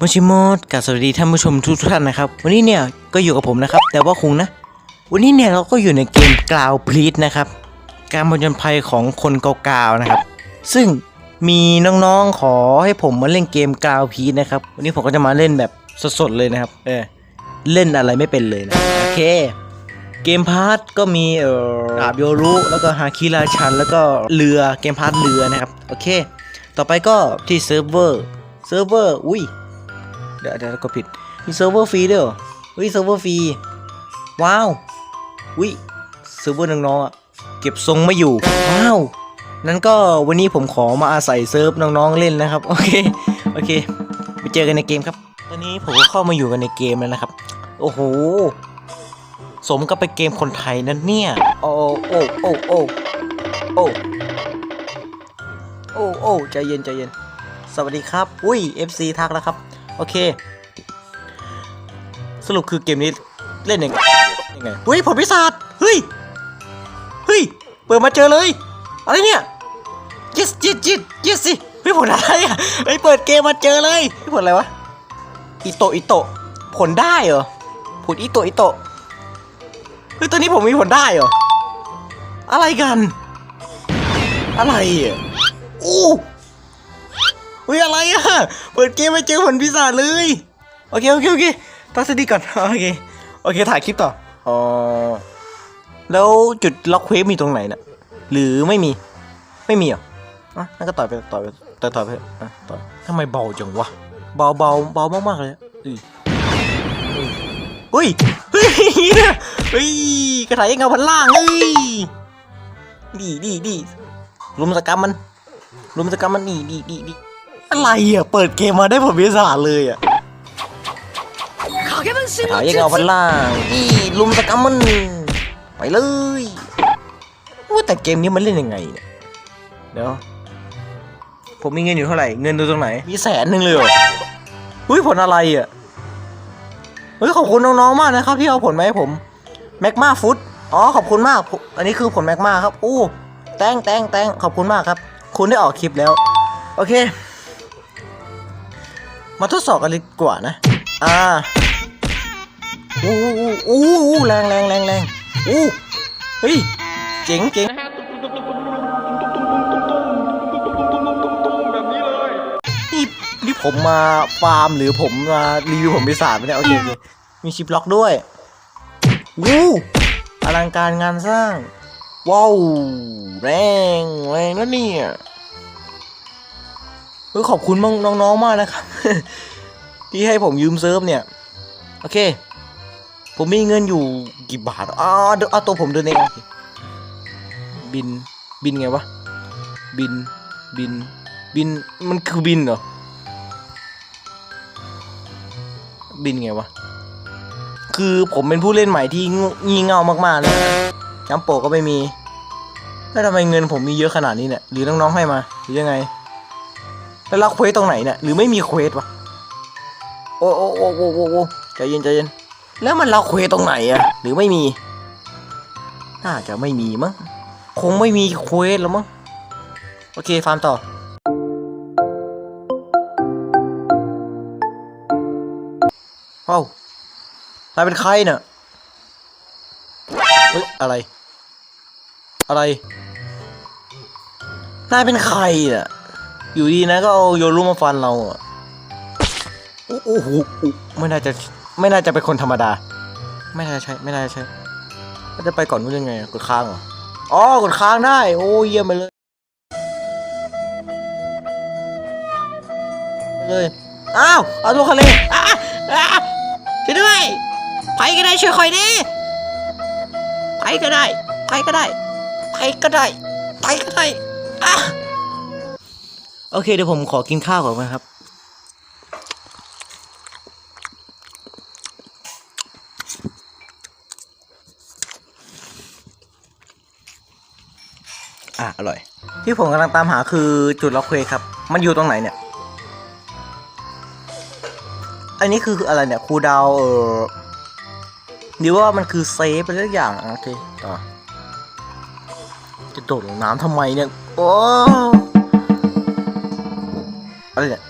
มชิมอดกับสวัสดีท่านผู้ชมทุกท่านนะครับ วันนี้เนี่ยก็อยู่กับผมนะครับ แต่ว่าคุงนะ วันนี้เนี่ยเราก็อยู่ในเกมกราวพลีทนะครับ การผจญภัยของคนเกาวๆนะครับ ซึ่งมีน้องๆขอให้ผมมาเล่นเกมกราวพีทนะครับ วันนี้ผมก็จะมาเล่นแบบสดๆเลยนะครับ เออ เล่นอะไรไม่เป็นเลยนะ โอเค เกมพาร์ทก็มีเอ่อดาบโยรุแล้วก็ฮาคิราชัน แล้วก็เรือ เกมพาร์ทเรือนะครับ โอเค ต่อไปก็ที่เซิร์ฟเวอร์ เซิร์ฟเวอร์ อุ้ย เดี๋ยวเดี๋ยวก็ผิด มีเซิร์ฟเวอร์ฟรีด้วยเหรออุ้ยเซิร์ฟเวอร์ฟรี ว้าวอุ้ยเซิร์ฟเวอร์น้องๆอะ เก็บทรงไม่อยู่ ว้าว นั้นก็วันนี้ผมขอมาอาศัยเซิร์ฟน้องๆเล่นนะครับ โอเค โอเค ไปเจอกันในเกมครับ ตอนนี้ผมก็เข้ามาอยู่กันในเกมแล้วนะครับ โอ้โห สมกับเป็นเกมคนไทยนั่นเนี่ย โอ้โอ้โอ้โอ้โอ้โอ้โอ้ใจเย็นใจเย็น สวัสดีครับ อุ้ย FC ทักแล้วครับ โอเค สรุปคือเกมนี้เล่นยังไงยังไงเฮ้ยผลพิศาจเฮ้ย เฮ้ย เปิดมาเจอเลย อะไรเนี่ย yes yes yes yes สิเฮ้ยผลอะไรอะเฮ้ยเปิดเกมมาเจอเลยเฮ้ยผลอะไรวะ อิโตอิโตผลได้เหรอ ผลอิโตอิโตเฮ้ยตอนนี้ผมมีผลได้เหรอ อะไรกัน อะไรอะอู้ เฮ้ยอะไรอะ เปิดเกมไปเจอผลพิศาจเลย โอเคโอเคโอเคตั้งสติก่อน โอเค โอเค ถ่ายคลิปต่อ อ๋อ แล้วจุดล็อกเควฟมีตรงไหนน่ะ หรือไม่มี ไม่มีเหรออะนั่นก็ต่อยไปต่อยไปต่อยต่อยไปเถอะอะต่อยทำไมเบาจังวะ เบาเบาเบามากๆเลยอะอือเฮ้ย เฮ้ย เฮ้ย กระถายเงาพันล่างเฮ้ยดีดีดีรุมสกรรมมันรุมสกรรมมันดีดีดีดี อะไรอะ เปิดเกมมาได้ผลพิศาจเลยอะกระถายเงาพันล่างนี่รุมสกรรมมัน ไปเลยว่าแต่เกมนี้มันเล่นยังไงเนี่ยเดี๋ยวผมมีเงินอยู่เท่าไหร่ เงินดูตรงไหน มีแสนหนึ่งเลยเหรอเฮ้ยผลอะไรอะเฮ้ยขอบคุณน้องๆมากนะครับที่เอาผลมาให้ผมแมกมาฟุตอ๋อขอบคุณมากผมอันนี้คือผลแมกมาครับ อู้แตงแตงแตงขอบคุณมากครับ คุณได้ออกคลิปแล้ว โอเค มาทดสอบกันดีกว่านะ อ่าอู้อู้อู้อู้แรงแรงแรงแรงอู้เฮ้ยเจ๋งเจ๋งนี่นี่ผมมาฟาร์มหรือผมมารีวิวผมไปีศาจไปเนี่ยโอเคโอเคมีชิปล็อกด้วยวู้อลังการงานสร้าง ว้าว แรงแรงแล้วเนี่ย เฮ้ยขอบคุณมน้องๆมากนะครับ ที่ให้ผมยืมเซิร์ฟเนี่ย โอเค ผมมีเงินอยู่กี่บาทอ๋อเดี๋ยวเอาตัวผมเดินเองบินบินไงวะบินบินบินมันคือบินเหรอบินไงวะคือผมเป็นผู้เล่นใหม่ที่งี่เง่ามากๆเลยจัมโปก็ไม่มีแล้วทำไมเงินผมมีเยอะขนาดนี้เนี่ยหรือน้องๆให้มาหรือยังไง แล้วเรับเควสตรงไหนเนี่ยหรือไม่มีเควสวะโอ้โอ้โอ้โอ้โอ้ใจเย็นใจเย็นแล้วมันเรับเควสตรงไหนอะหรือไม่มี น่าจะไม่มีมั้งคงไม่มีเควสแล้วมั้งโอเคฟาร์มต่อเอ้านายเป็นใครเนี่ยเฮ้ยอะไร อะไร นายเป็นใครเนี่ย อยู่ดีนะก็เอาโยรุมาฟันเราอะโอ้โหไม่น่าจะไม่น่าจะเป็นคนธรรมดา ไม่น่าใช่ไม่น่าจะใช่แล้วจะไปก่อนนู้นยังไงกดค้างเหรออ๋อกดค้างได้ โอ้เยี่ยมไปเลยเลยอ้าวเอาตัวทะเลอะอะช่วยด้วยไปก็ได้ช่วยคอยดิไปก็ได้ไปก็ได้ไปก็ได้ไปก็ได้อะ โอเคเดี๋ยวผมขอกินข้าวก่อนนะครับ อะ อร่อย ที่ผมกำลังตามหาคือจุดล็อกเควครับ มันอยู่ตรงไหนเนี่ย อันนี้คืออะไรเนี่ยครูดาวเออหรือว่ามันคือเซฟอะไรสักอย่างโอเคต่อจะโดดลงน้ำทำไมเนี่ย โอ้ อะไรเนี่ย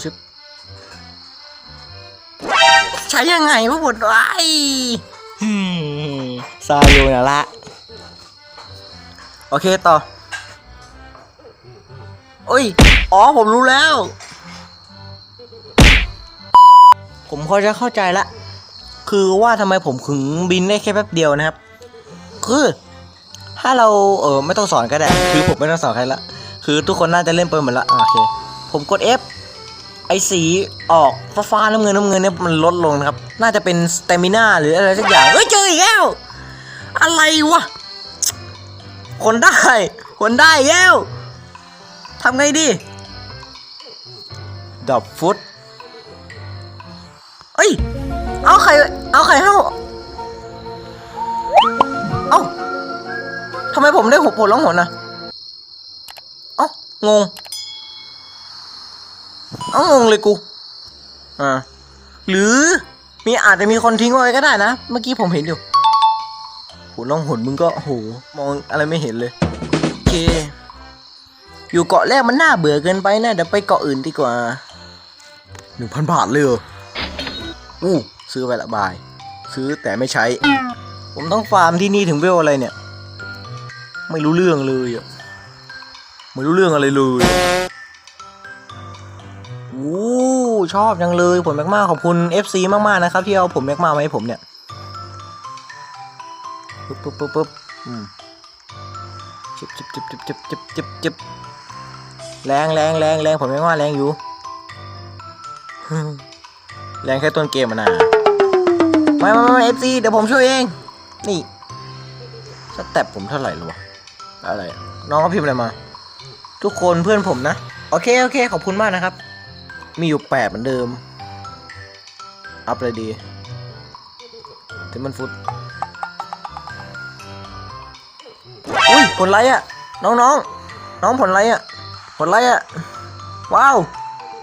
ชึบใช้ยังไงวะผมไอ้ฮึ่มซาโยนะละโอเคต่อโอ้ย อ๋อ ผมรู้แล้ว ผมพอจะเข้าใจละ คือว่าทำไมผมถึงบินได้แค่แป๊บเดียวนะครับ คือ ถ้าเราเออไม่ต้องสอนก็ได้ คือผมไม่ต้องสอนใครละ คือทุกคนน่าจะเล่นเปิดหมดละอะโอเค ผมกด F ไอสีออกฟ้าฟ้าๆน้ำเงินน้ำเงินเนี่ยมันลดลงนะครับ น่าจะเป็นสเตมิน่าหรืออะไรสักอย่าง เฮ้ยเจออีกแล้ว อะไรวะ คนได้ คนได้อีกแล้วทำไงดีดับฟุตเอ้ย เอาไข่ เอาไข่เข้า เอ้าทำไมผมได้หัวผลร้องหนนะเอ้างง เอางงเลยกูอ่าหรือมีอาจจะมีคนทิ้งไว้ก็ได้นะ เมื่อกี้ผมเห็นอยู่ผลร้องหนมึงก็โหมองอะไรไม่เห็นเลยโอเค อยู่เกาะแรกมันน่าเบื่อเกินไปนะเดี๋ยวไปเกาะอื่นดีกว่าหนึ่งพันบาทเลยเหรออู้ซื้อไปละบาย ซื้อแต่ไม่ใช้ ผมต้องฟาร์มที่นี่ถึงเวลอะไรเนี่ย ไม่รู้เรื่องเลยอะไม่รู้เรื่องอะไรเลย ชอบจังเลยผลแมกมาขอบคุณ FC มากๆนะครับที่เอาผมแมกมามาให้ผมเนี่ยปึ๊บปึ๊บปึ๊บปึ๊บอืมจิบจิบจิบจิบจิบจิบจิบจิบแรงแรงแรงแรงผมแมกมาแรงอยู่ แรงแค่ต้นเกมนะไม่ไม่ไม่เอฟซีเดี๋ยวผมช่วยเอง นี่สเต็ปผมเท่าไหร่หรอวะอะไร น้องเขาพิมพ์อะไรมา ทุกคนเพื่อนผมนะ โอเค โอเค ขอบคุณมากนะครับ มีอยู่แปดเหมือนเดิม อัพเลยดีเทมันฟุตอุ้ยผลไรอะน้องน้องน้องผลไรอะผลไรอะว้าว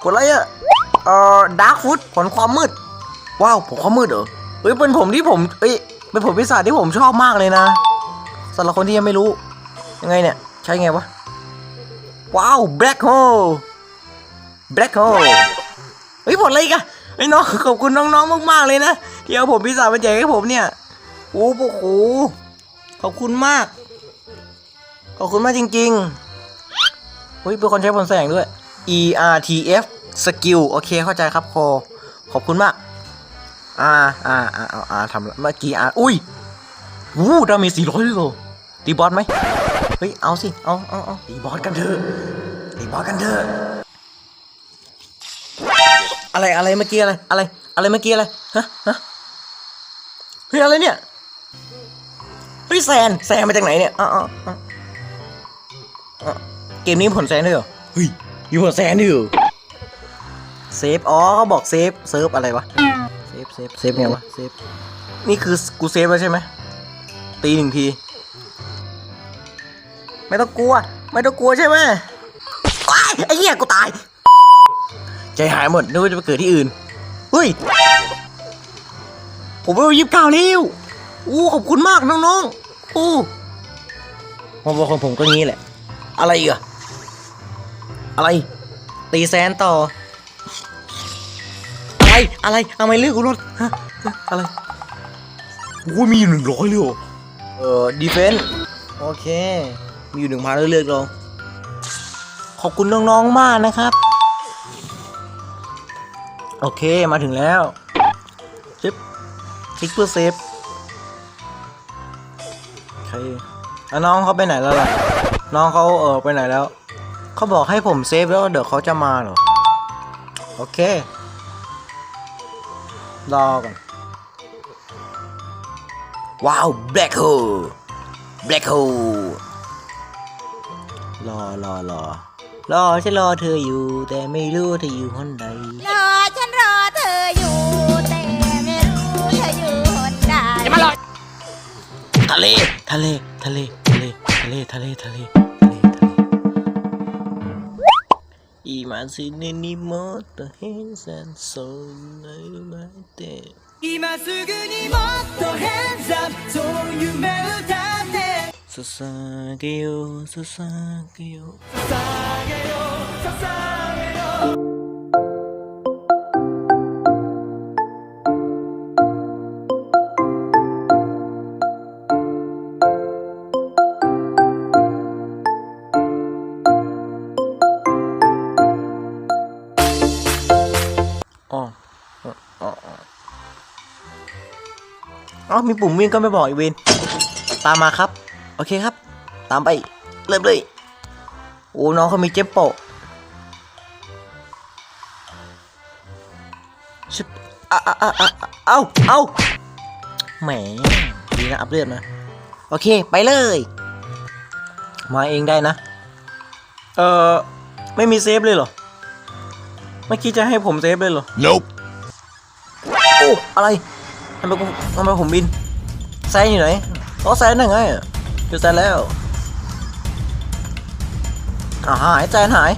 ผลไรอะเอ่อดาร์กฟุตผลความมืด ว้าวผมความมืดเหรอเฮ้ยเป็นผมที่ผมเอ้ยเป็นผมพิศาจที่ผมชอบมากเลยนะสำหรับคนที่ยังไม่รู้ ยังไงเนี่ย ใช้ไงวะ ว้าว black hole black hole เฮ้ยผลอะไรกันไอ้ยน้องขอบคุณน้องๆมากๆเลยนะที่เอาผมพิศาจมาแจกให้ผมเนี่ยโอ้โหขอบคุณมาก ขอบคุณมากจริงๆเฮ้ยเป็นคนใช้ผลแสงด้วย E R T F skill โอเคเข้าใจครับโคขอบคุณมากอ่าอ่าอ่าอ่าอาทำเมื่อกี้อ่าอุ้ยวู้ดามจสี่ร้อยเลยเหรอตีบอสไหมเฮ้ยเอาสิเอาเอาเอาตีบอสกันเถอะตีบอสกันเถอะ อะไรอะไรเมื่อกี้อะไร อะไร อะไรเมื่อกี้อะไรฮะฮะเฮ้ยอะไรเนี่ยเฮ้ยแซนแซนมาจากไหนเนี่ยอ๋ออ๋อเกมนี้ผลแซนด้วยเหรอเฮ้ยมีผลแซนด้วยเหรอเซฟอ๋อเขาบอกเซฟเซิร์ฟอะไรวะเซฟเซฟเซฟไงวะเซฟนี่คือกูเซฟแล้วใช่ไหมตีหนึ่งที ไม่ต้องกลัว ไม่ต้องกลัวใช่ไหมไอ้เหี้ยกูตาย ใจหายหมดนึกว่าจะไปเกิดที่อื่นเฮ้ย ผมไปยิบเก้าแล้วโอ้ขอบคุณมากน้องๆโอ้ผมบอกของผมก็งี้แหละ อะไรอีกอะอะไร ตีแซนต่อ อะไรอะไรทำไมเลือกกูรถฮะอะไรโอ้ยมีอยู่หนึ่งร้อยเลยเหรอเอ่อดีเฟนส์โอเค มีอยู่หนึ่งพันเลือกเราขอบคุณน้องๆมากนะครับ โอเคมาถึงแล้วจิ๊บคลิกเพื่อเซฟโอเคแล้วน้องเขาไปไหนแล้วล่ะ น้องเขาเออไปไหนแล้ว เขาบอกให้ผมเซฟแล้วเดี๋ยวเขาจะมาเหรอ โอเค รอก่อน ว้าว black hole black hole รอรอรอรอฉันรอเธออยู่ แต่ไม่รู้เธออยู่ห้องใดรอฉันรอ นใด ทะเล ทะเล ทะเล ทะเล ทะเล ทะเล ทะเล ทะเล ทะเลอีมาซิเนนิโมโตเฮนซันโซนายุมาเต 今すぐにもっと hands up そう夢歌ってささげよささげよ捧げよ捧げよ เอ้ามีปุ่มวิ่งก็ไม่บอกอีกเวนตามมาครับ โอเคครับ ตามไป เริ่มเลยโอ้น้องเขามีเจ็บโปะชิบอะอะอะอะเอ้าเอ้าแหมดีนะอัพเลือดนะ โอเคไปเลย มาเองได้นะ เออไม่มีเซฟเลยเหรอ เมื่อกี้จะให้ผมเซฟเลยเหรอ Nope. โอ้อะไร ทำไมกูทำไมผมบินแซนอยู่ไหนอ๋อแซนนั่นไงอะอยู่แซนแล้วอ่าหายแซนหาย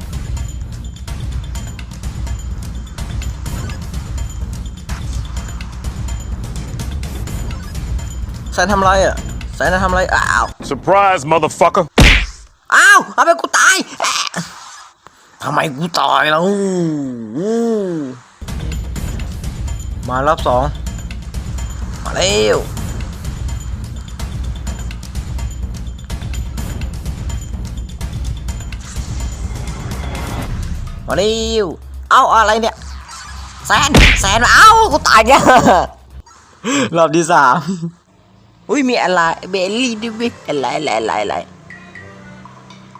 แซนทำไรอะแซนจะทำไรอ้าว Surprise, motherfucker. อ้าวทำไมกูตายแอะทำไมกูตายแล้วอู้มารอบสอง มาเร็วมาเร็วเอาอะไรเนี่ยแซนแซนเอ้ากูตายเนี่ยรอบที่สามอุ้ยมีอะไรเบลลี่ด้วยเวยอะไรอะไรอะไรอะไร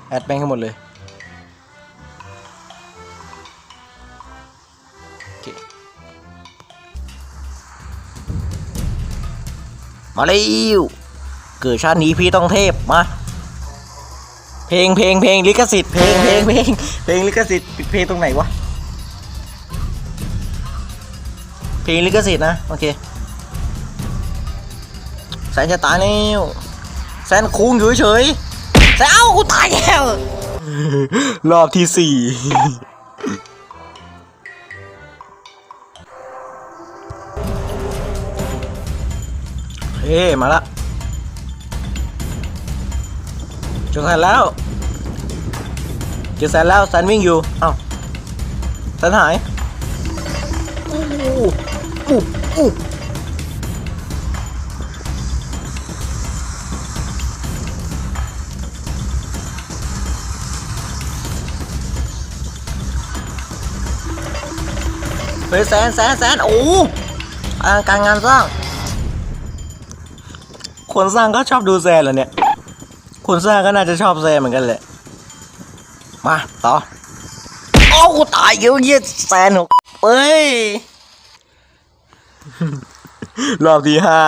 แอดแม่งให้หมดเลย มาเร็วเกิดชาตินี้พี่ต้องเทพมาเพลงเพลงเพลงลิขสิทธิ์เพลงเพลงเพลงเพลงลิขสิทธิ์ปิดเพลงตรงไหนวะเพลงลิขสิทธิ์นะโอเคแสนจะตายแล้วแสนคุงอยู่เฉยแสนเอ้ากูตายแล้วรอบที่สี่ เฮ้มาละจนแสนแล้วเจอแสนแล้วแสนวิ่งอยู่ เอ้าแสนหายอู้อู้อู้เฮ้ยแสนแสนแสนโอ้อลังการงานสร้าง คนสร้างก็ชอบดูแซนเหรอเนี่ย คนสร้างก็น่าจะชอบแซนเหมือนกันแหละ มาต่อโอ้กูตายเยอะเยี่ยแซนหกเอ้ย รอบที่ห้า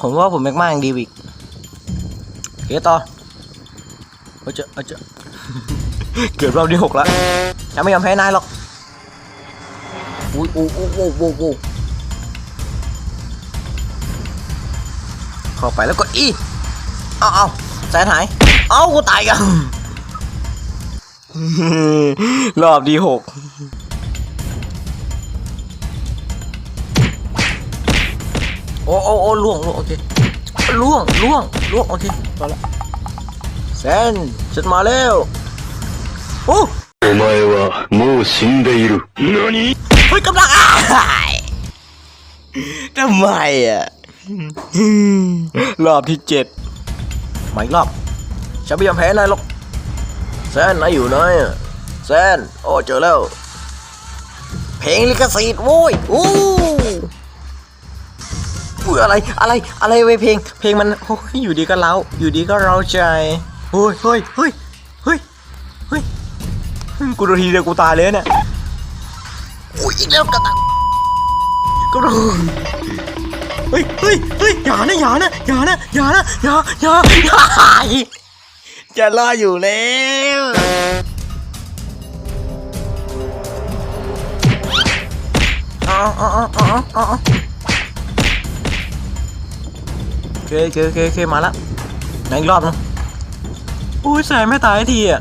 ผมว่าผมแม็กมากดีวิกโอเคต่อเอาเจะเอาเจะเกิดรอบที่หกแล้วจะไม่ยอมแพ้นายหรอกอุ้ยโอ้โอ้โอ้โอ้ เข้าไปแล้วก็อีเอาเอาแสนหาย เอากูตายกัน รอบที่หกโอ้โอ้โอ้ล่วงล่วงโอเคล่วงล่วงล่วงโอเคมาละแซนฉันมาแล้วโอ้ お前はもう死んでいる。何 เฮ้ยกำลังอ่ายทำไมอ่ะ รอบที่เจ็ดมาอีกรอบฉันไม่ยอมแพ้นายหรอกแซนนายอยู่ไหนอะแซนโอ้เจอแล้ว เพลงลิขสิทธิ์โว้ยอู้อุ้ยอะไรอะไรอะไรเว้เพลง เพลงมันโอ้ยอยู่ดีก็เล้าอยู่ดีก็เราใจเฮ้ยเฮ้ยเฮ้ยเฮ้ยเฮ้ยกูโดนทีเดียวกูตายเลยเนี่ยอุ้ยอีกแล้วกระตังกระโดด เฮ้ยเฮ้ยเฮ้ยอย่านะอย่านะอย่านะอย่านะอย่าอย่าอย่าจะรออยู่แล้วอาเอาเอาเออาเอโอเคโอเคโอเคโอเคมาละไหนอีกรอบนึงอุ้ยแซนไม่ตายทีอะ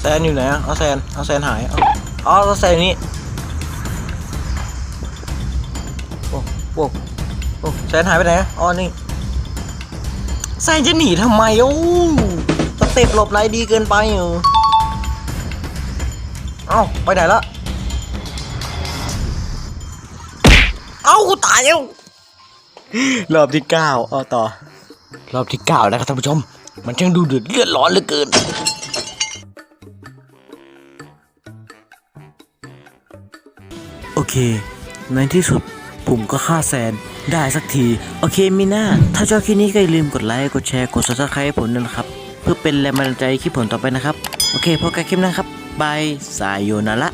แซนอยู่ไหนอะเอาแซนเอาแซนหายเอาเอาแซนนี่โอ้โอ้ โอ้แซนหายไปไหนอะอ๋อนี่แซนจะหนีทำไมโอ้สเต็ปหลบไรดีเกินไปอยู่เอ้าไปไหนละเอ้ากูตายแล้วรอบที่เก้าเอาต่อ รอบที่เก้านะครับท่านผู้ชม มันช่างดูเดือดเลือดร้อนเหลือเกินโอเค ในที่สุด ผมก็ฆ่าแซนได้สักที โอเคมีหน้า ถ้าชอบคลิปนี้ก็อย่าลืมกดไลค์ กดแชร์ กด subscribe ให้ผมด้วยนะครับ เพื่อเป็นแรงบันดาลใจคลิปผมต่อไปนะครับ โอเคพบกันคลิปหนะครับบายสายโยนาระ